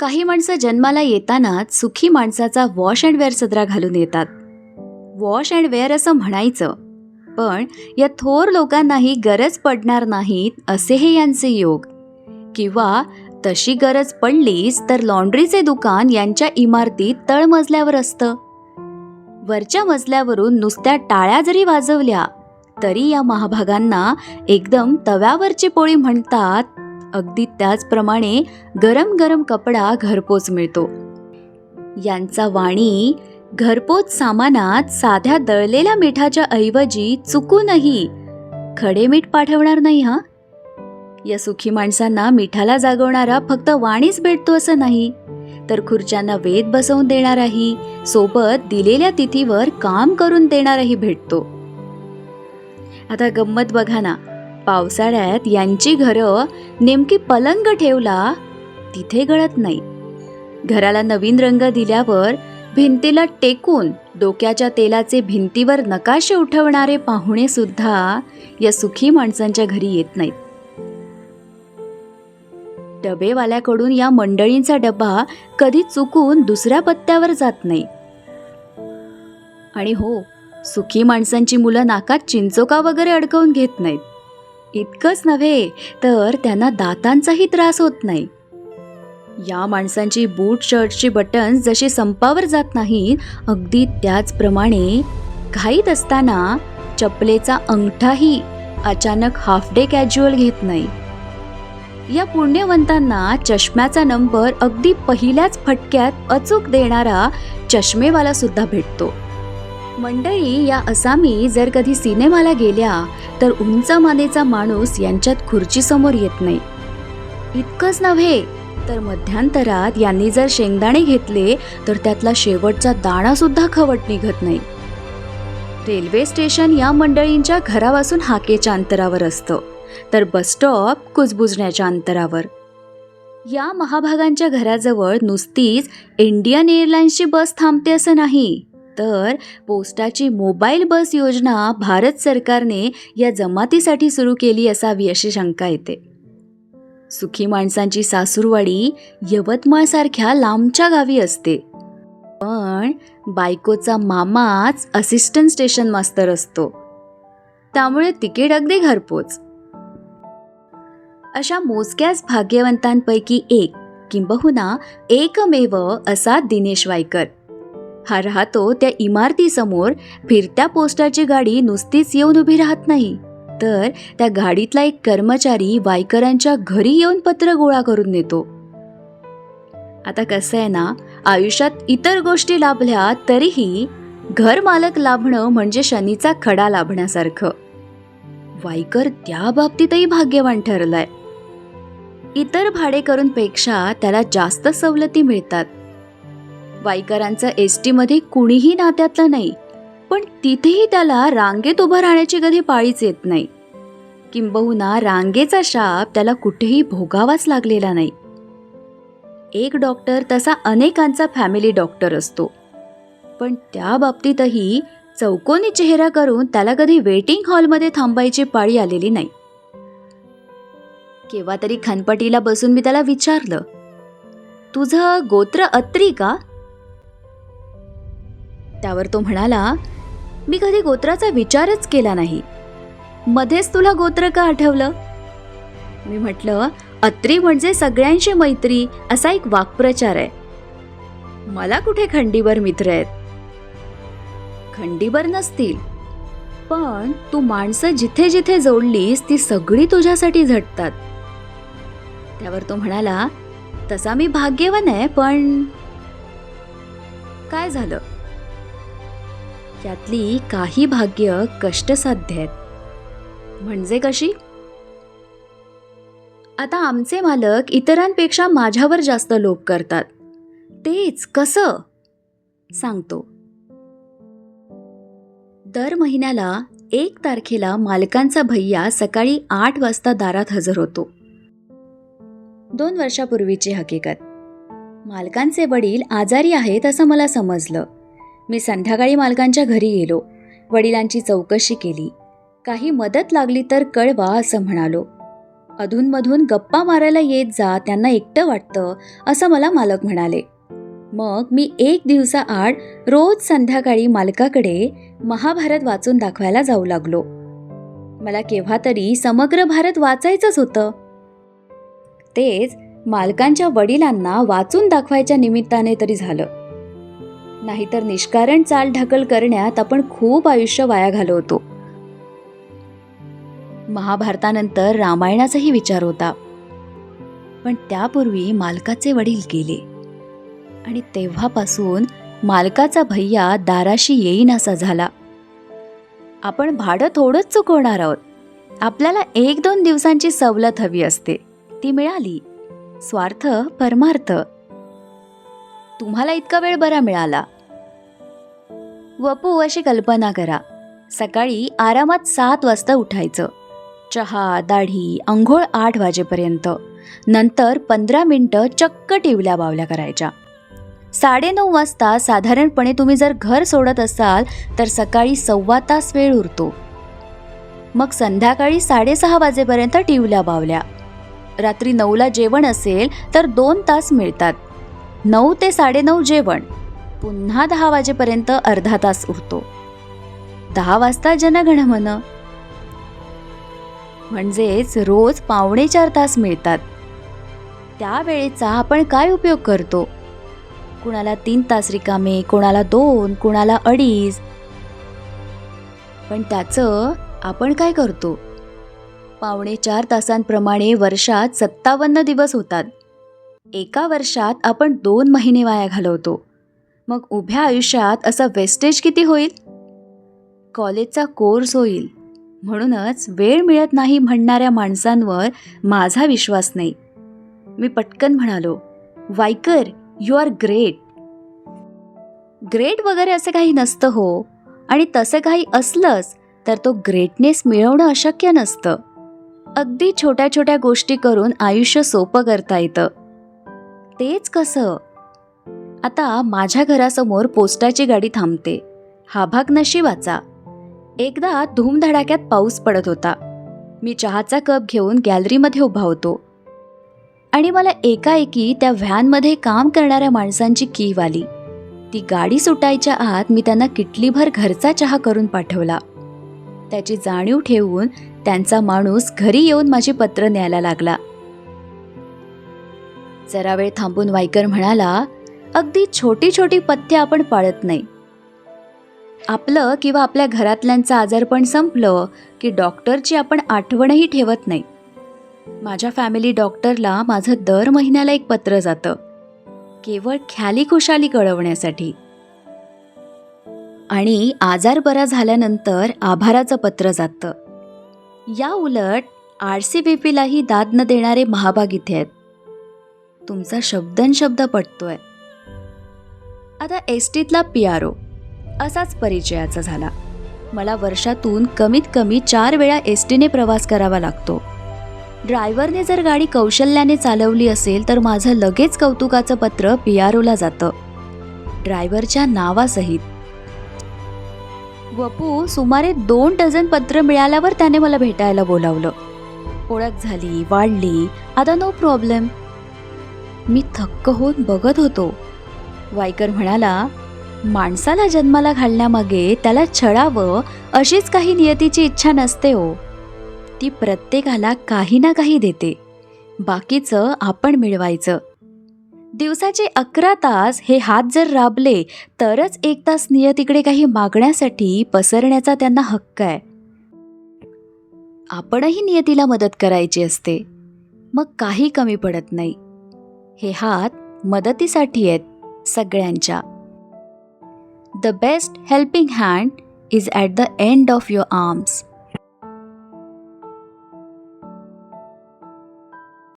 काही माणसं जन्माला येतानाच सुखी माणसाचा वॉश अँड वेअर सदरा घालून येतात. वॉश अँड वेअर असं म्हणायचं पण या थोर लोकांनाही गरज पडणार नाहीत असे हे यांचे योग. किंवा तशी गरज पडलीच तर लॉन्ड्रीचे दुकान यांच्या इमारतीत तळमजल्यावर असतं. वरच्या मजल्यावरून नुसत्या टाळ्या जरी वाजवल्या तरी या महाभागांना एकदम तव्यावरची पोळी म्हणतात अगदी त्याचप्रमाणे गरम गरम कपडा घरपोच मिळतो. यांचा वाणी घरपोच सामानात साध्या दळलेल्या मिठाच्या ऐवजी चुकूनही खडे मीठ पाठवणार नाही हा? या सुखी माणसांना मिठाला जागवणारा फक्त वाणीच भेटतो असं नाही तर खुर्च्यांना वेद बसवून देणाराही सोबत दिलेल्या तिथीवर काम करून देणाराही भेटतो. आता गंमत बघा ना. पावसाळ्यात यांची घरं नेमकी पलंग ठेवला तिथे गळत नाही. घराला नवीन रंग दिल्यावर भिंतीला टेकून डोक्याच्या तेलाचे भिंतीवर नकाशे उठवणारे पाहुणे सुद्धा या सुखी माणसांच्या घरी येत नाहीत. डबेवाल्याकडून या मंडळींचा डबा कधी चुकून दुसऱ्या पत्त्यावर जात नाही. आणि हो सुखी माणसांची मुलं नाकात चिंचोका वगैरे अडकवून घेत नाहीत. इतकंच नव्हे तर त्यांना दातांचाही त्रास होत नाही. या माणसांची बूट शर्टची बटन्स जशी संपावर जात नाहीत अगदी त्याचप्रमाणे घाईत असताना चपलेचा अंगठाही अचानक हाफ डे कॅज्युअल घेत नाही. या पुण्यवंतांना चष्म्याचा नंबर अगदी पहिल्याच फटक्यात अचूक देणारा चष्मेवाला सुद्धा भेटतो. मंडळी या असामी जर कधी सिनेमाला गेल्या तर उंच मानेचा माणूस यांच्यात खुर्चीसमोर येत नाही. इतकंच नव्हे तर मध्यांतरात यांनी जर शेंगदाणे घेतले तर त्यातला शेवटचा दाणा सुद्धा खवट निघत नाही. रेल्वे स्टेशन या मंडळींच्या घरापासून हाकेच्या अंतरावर असतं तर बसस्टॉप कुजबुजण्याच्या अंतरावर. या महाभागांच्या घराजवळ नुसतीच इंडियन एअरलाइन्सची बस थांबते असं नाही. तर पोस्टाची मोबाईल बस योजना भारत सरकारने या जमातीसाठी सुरू केली असावी अशी शंका येते. सुखी माणसांची सासूरवाडी यवतमाळसारख्या लांबच्या गावी असते. पण बायकोचा मामाच असिस्टंट स्टेशन मास्तर असतो. त्यामुळे तिकीट अगदी घरपोच. अशा मोजक्याच भाग्यवंतांपैकी एक किंबहुना एकमेव असा दिनेश वायकर. हा राहतो त्या इमारतीसमोर. फिरत्या पोस्टाची गाडी नुसतीच येऊन उभी राहत नाही. तर त्या गाडीतला एक कर्मचारी वायकरांच्या घरी येऊन पत्र गोळा करून नेतो. आता कसं आहे ना आयुष्यात इतर गोष्टी लाभल्या तरीही घर मालक लाभणं म्हणजे शनीचा खडा लाभण्यासारखं. वायकर त्या बाबतीतही भाग्यवान ठरलाय. इतर भाडेकरूंपेक्षा त्याला जास्त सवलती मिळतात. वाईकरांचं एस टीमध्ये कुणीही नात्यातलं नाही पण तिथेही त्याला रांगेत उभं राहण्याची कधी पाळीच येत नाही. किंबहुना रांगेचा शाप त्याला कुठेही भोगावाच लागलेला नाही. एक डॉक्टर तसा अनेकांचा फॅमिली डॉक्टर असतो. पण त्या बाबतीतही चौकोनी चेहरा करून त्याला कधी वेटिंग हॉलमध्ये थांबायची पाळी आलेली नाही. केव्हा तरी खनपटीला बसून मी त्याला विचारलं तुझं गोत्र अत्री का? त्यावर तो म्हणाला मी कधी गोत्राचा विचारच केला नाही. मध्येच तुला गोत्र का आठवलं? मी म्हटलं अत्री म्हणजे सगळ्यांशी मैत्री असा एक वाक्प्रचार आहे. मला कुठे खंडीवर मित्र आहेत? खंडीवर नसतील. पण तू माणसं जिथे जिथे जोडलीस ती सगळी तुझ्यासाठी झटतात. त्यावर तो म्हणाला तसा मी भाग्यवान आहे पण काय झालं? यातली काही भाग्य कष्टसाध्य आहेत. म्हणजे कशी? आता आमचे मालक इतरांपेक्षा माझ्यावर जास्त लोभ करतात. तेच कसं? सांगतो. दर महिन्याला एक तारखेला मालकांचा भैया सकाळी आठ वाजता दारात हजर होतो. दोन वर्षापूर्वीची हकीकत. मालकांचे वडील आजारी आहेत असं मला समजलं. मी संध्याकाळी मालकांच्या घरी गेलो. वडिलांची चौकशी केली. काही मदत लागली तर कळवा असं म्हणालो. अधूनमधून गप्पा मारायला येत जा त्यांना एकटं वाटतं असं मला मालक म्हणाले. मग मी एक दिवसाआड रोज संध्याकाळी मालकाकडे महाभारत वाचून दाखवायला जाऊ लागलो. मला केव्हा तरी समग्र भारत वाचायचंच होतं. तेच मालकांच्या वडिलांना वाचून दाखवायच्या निमित्ताने तरी झालं. नाहीतर निष्कारण चाल ढकल करण्यात आपण खूप आयुष्य वाया घालवतो. महाभारतानंतर रामायणाचाही विचार होता. पण त्यापूर्वी मालकाचे वडील गेले. आणि तेव्हापासून मालकाचा भैया दाराशी येईनासा झाला. आपण भाडं थोडंच चुकवणार आहोत. आपल्याला एक दोन दिवसांची सवलत हवी असते. ती मिळाली. स्वार्थ परमार्थ. तुम्हाला इतका वेळ बरा मिळाला? वपू अशी कल्पना करा. सकाळी आरामात सात वाजता उठायचं. चहा दाढी आंघोळ आठ वाजेपर्यंत. नंतर पंधरा मिनटं चक्क टिवल्या बावल्या करायच्या. साडेनऊ वाजता साधारणपणे तुम्ही जर घर सोडत असाल तर सकाळी सव्वा तास वेळ उरतो. मग संध्याकाळी साडेसहा वाजेपर्यंत टिवल्या बावल्या. रात्री नऊला जेवण असेल तर दोन तास मिळतात. नऊ ते साडेनऊ जेवण. पुन्हा दहा वाजेपर्यंत अर्धा तास उरतो दहा वाजता जनगणमन. म्हणजेच रोज पावणे चार तास मिळतात. त्या वेळेचा आपण काय उपयोग करतो? कुणाला तीन तास रिकामे कोणाला दोन कुणाला अडीच. पण त्याचं आपण काय करतो? पावणे चार तासांप्रमाणे वर्षात सत्तावन्न दिवस होतात. एका वर्षात आपण दोन महिने वाया घालवतो. मग उभ्या आयुष्यात असं वेस्टेज किती होईल? कॉलेजचा कोर्स होईल. म्हणूनच वेळ मिळत नाही म्हणणाऱ्या माणसांवर माझा विश्वास नाही. मी पटकन म्हणालो Waikar you are great. Great वगैरे असं काही नसतं हो. आणि तसं काही असलंच तर तो ग्रेटनेस मिळवणं अशक्य नसतं. अगदी छोट्या छोट्या गोष्टी करून आयुष्य सोपं करता येतं. तेच कसं? आता माझ्या घरासमोर पोस्टाची गाडी थांबते. हा भाग नशिबाचा. एकदा धूमधडाक्यात पाऊस पडत होता. मी चहाचा कप घेऊन गॅलरीमध्ये उभा होतो. आणि मला एकाएकी त्या व्हॅनमध्ये काम करणाऱ्या माणसांची कीव आली. ती गाडी सुटायच्या आत मी त्यांना किटलीभर घरचा चहा करून पाठवला. त्याची जाणीव ठेवून त्यांचा माणूस घरी येऊन माझी पत्र न्यायला लागला. जरा वेळ थांबून वायकर म्हणाला अगदी छोटी छोटी पथ्य आपण पाळत नाही. आपलं किंवा आपल्या घरातल्यांचं आजारपण संपलं की डॉक्टरची आपण आठवणही ठेवत नाही. माझ्या फॅमिली डॉक्टरला माझं दर महिन्याला एक पत्र जातं. केवळ ख्याली खुशाली कळवण्यासाठी. आणि आजार बरा झाल्यानंतर आभाराचं पत्र जातं. या उलट आर सी बी पीलाही दाद न देणारे महाभाग इथे आहेत. तुमचा शब्दनशब्द पटतोय. आता एस टीतला पी आर ओ. असाच परिचयाचा झाला. मला वर्षातून कमीत कमी चार वेळा एस टीने प्रवास करावा लागतो. ड्रायव्हरने जर गाडी कौशल्याने चालवली असेल तर माझं लगेच कौतुकाचं पत्र पी आर ओला जातं. ड्रायव्हरच्या नावासहित. वपू सुमारे दोन डझन पत्र मिळाल्यावर त्याने मला भेटायला बोलावलं. ओळख झाली वाढली आता नो प्रॉब्लेम थक्क होऊन बघत होतो. वायकर म्हणाला माणसाला जन्माला घालण्यामागे त्याला छळावं अशीच काही नियतीची इच्छा नसते हो. ती प्रत्येकाला काही ना काही देते. बाकीचं आपण मिळवायचं. दिवसाचे अकरा तास हे हात जर राबले तरच एक तास नियतीकडे काही मागण्यासाठी पसरण्याचा त्यांना हक्क आहे. आपणही नियतीला मदत करायची असते. मग काही कमी पडत नाही. हे हात मदतीसाठी आहेत सगळ्यांच्या. The best helping hand is at the end of your arms